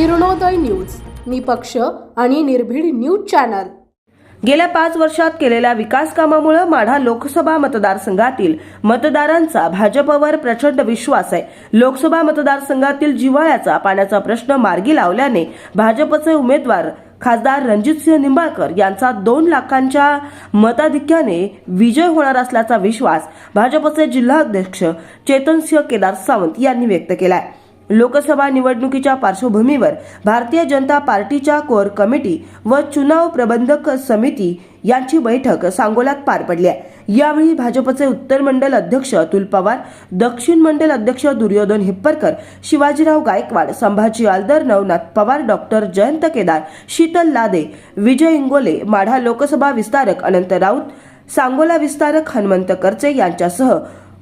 Kiranoday news निपक्ष आणि निर्भीड न्यूज चॅनल. गेल्या पाच वर्षात केलेल्या विकास कामामुळे माढा लोकसभा मतदारसंघातील मतदारांचा भाजपवर प्रचंड विश्वास आहे. लोकसभा मतदारसंघातील जिव्हाळ्याचा पाण्याचा प्रश्न मार्गी लावल्याने भाजपचे उमेदवार खासदार रणजितसिंह निंबाळकर यांचा दोन लाखांच्या मताधिक्याने विजय होणार असल्याचा विश्वास भाजपचे जिल्हाध्यक्ष चेतनसिंह केदार सावंत यांनी व्यक्त केला आहे लोकसभा निवडणुकीच्या पार्श्वभूमीवर भारतीय जनता पार्टीच्या कोर कमिटी व चुनाव प्रबंधक समिती यांची बैठक सांगोलात पार पडली आहे. यावेळी भाजपचे उत्तर मंडल अध्यक्ष अतुल पवार दक्षिण मंडल अध्यक्ष दुर्योधन हिप्परकर शिवाजीराव गायकवाड संभाजी आलदर नवनाथ पवार डॉक्टर जयंत केदार शीतल लादे विजय इंगोले माढा लोकसभा विस्तारक अनंत राऊत सांगोला विस्तारक हनुमंत करचे यांच्यासह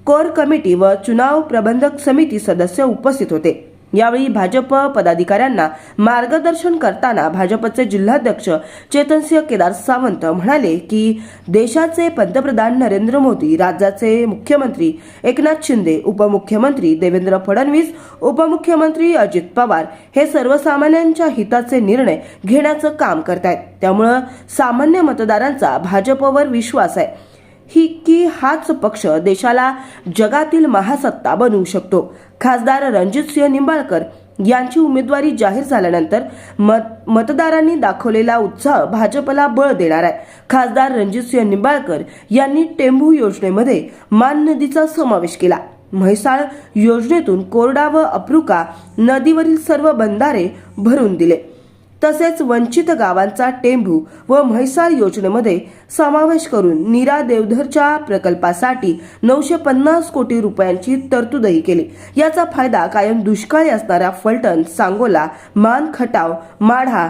कोर कमिटी व चुनाव प्रबंधक समिती सदस्य उपस्थित होते. यावेळी भाजप पदाधिकाऱ्यांना मार्गदर्शन करताना भाजपचे जिल्हाध्यक्ष चेतनसिंह केदार सावंत म्हणाले की देशाचे पंतप्रधान नरेंद्र मोदी राज्याचे मुख्यमंत्री एकनाथ शिंदे उपमुख्यमंत्री देवेंद्र फडणवीस उपमुख्यमंत्री अजित पवार हे सर्वसामान्यांच्या हिताचे निर्णय घेण्याचं काम करतायत. त्यामुळं सामान्य मतदारांचा भाजपवर विश्वास आहे. ही की हाच पक्ष देशाला जगातील महासत्ता बनवू शकतो. खासदार रणजितसिंह निंबाळकर यांची उमेदवारी जाहीर झाल्यानंतर मत मतदारांनी दाखवलेला उत्साह भाजपला बळ देणार आहे. खासदार रणजितसिंह निंबाळकर यांनी टेंभू योजनेमध्ये मान नदीचा समावेश केला. म्हैसाळ योजनेतून कोरडा व अप्रुका नदीवरील सर्व बंधारे भरून दिले. तसेच वंचित गावांचा टेंभू व म्हैसाळ योजनेमध्ये समावेश करून नीरा देवधरच्या प्रकल्पासाठी नऊशे पन्नास कोटी रुपयांची तरतूदही केली. याचा फायदा कायम दुष्काळी असणाऱ्या फलटण सांगोला मान खटाव माढा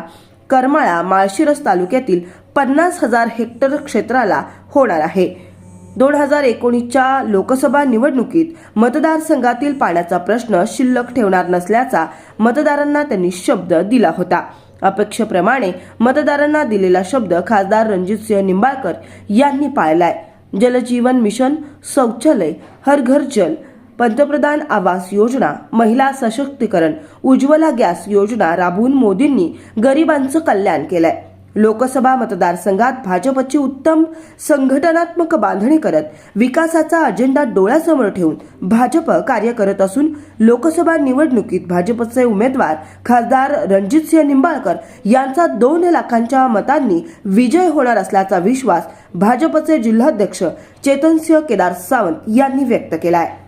करमाळा माळशिरस तालुक्यातील पन्नास हजार हेक्टर क्षेत्राला होणार आहे. दोन हजार एकोणीसच्या लोकसभा निवडणुकीत मतदारसंघातील पाण्याचा प्रश्न शिल्लक ठेवणार नसल्याचा मतदारांना त्यांनी शब्द दिला होता. अपेक्षेप्रमाणे मतदारांना दिलेला शब्द खासदार रणजितसिंह निंबाळकर यांनी पाळलाय. जलजीवन मिशन शौचालय हर घर जल पंतप्रधान आवास योजना महिला सशक्तीकरण उज्ज्वला गॅस योजना राबवून मोदींनी गरिबांचं कल्याण केलंय. लोकसभा मतदारसंघात भाजपची उत्तम संघटनात्मक बांधणी करत विकासाचा अजेंडा डोळ्यासमोर ठेवून भाजप कार्य करत असून लोकसभा निवडणुकीत भाजपचे उमेदवार खासदार रणजितसिंह निंबाळकर यांचा दोन लाखांच्या मतांनी विजय होणार असल्याचा विश्वास भाजपचे जिल्हाध्यक्ष चेतनसिंह केदार सावंत यांनी व्यक्त केला आहे